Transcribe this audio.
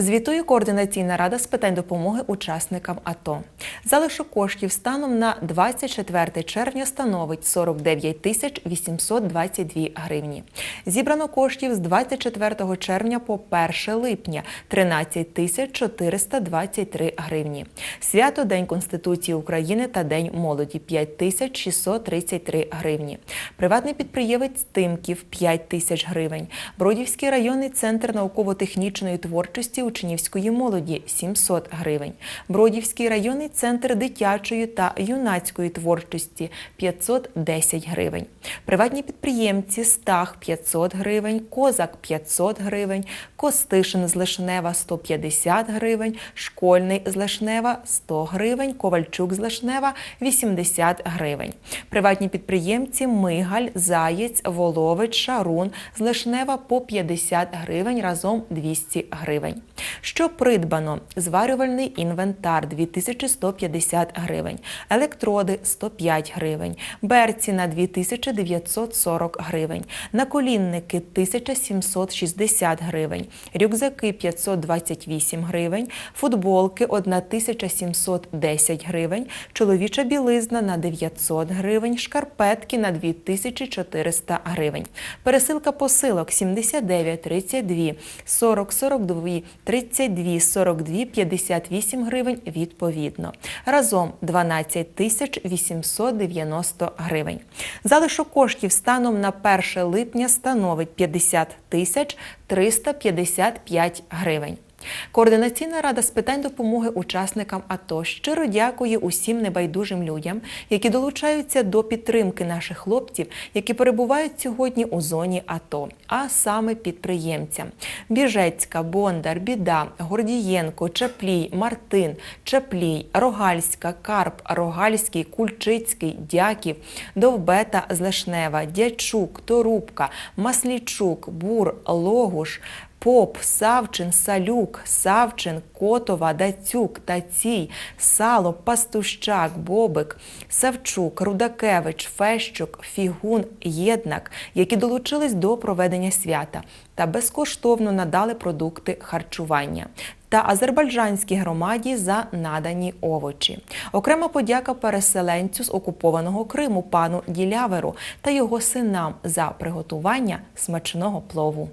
Звітує координаційна рада з питань допомоги учасникам АТО. Залишок коштів станом на 24 червня становить 49 тисяч 822 гривні. Зібрано коштів з 24 червня по 1 липня 13 тисяч 423 гривні. Свято День Конституції України та День молоді 5 тисяч 633 гривні. Приватний підприємець Тимків 5 тисяч гривень. Бродівський районний центр науково-технічної творчості учнівської молоді 700 гривень. Бродівський районний центр дитячої та юнацької творчості 510 гривень. Приватні підприємці Стах 500 гривень, Козак 500 гривень, Костишин з Лишнева 150 гривень, Школьний з Лишнева 100 гривень, Ковальчук з Лишнева 80 гривень. Приватні підприємці Мигаль, Заєць, Волович, Шарун з Лишнева по 50 гривень разом 200 гривень. Що придбано? Зварювальний інвентар 2150 гривень, електроди 105 гривень, берці на 2940 гривень, наколінники 1760 гривень, рюкзаки 528 гривень, футболки 1710 гривень, чоловіча білизна на 900 гривень, шкарпетки на 2400 гривень. Пересилка посилок 79 32 40 42 32 42 58 гривень відповідно. Разом 12 тисяч 890 гривень. Залишок коштів станом на 1 липня становить 50 тисяч 355 гривень. Координаційна рада з питань допомоги учасникам АТО щиро дякує усім небайдужим людям, які долучаються до підтримки наших хлопців, які перебувають сьогодні у зоні АТО, а саме підприємцям: Біжецька, Бондар, Біда, Гордієнко, Чаплій, Мартин, Чаплій, Рогальська, Карп, Рогальський, Кульчицький, Дяків, Довбета, Злешнева, Дячук, Торубка, Маслічук, Бур, Логуш. Поп, Савчин, Салюк, Савчин, Котова, Дацюк, Тацій, Сало, Пастущак, Бобик, Савчук, Рудакевич, Фещук, Фігун, Єднак, які долучились до проведення свята та безкоштовно надали продукти харчування. Та азербайджанській громаді за надані овочі. Окрема подяка переселенцю з окупованого Криму пану Діляверу та його синам за приготування смачного плову.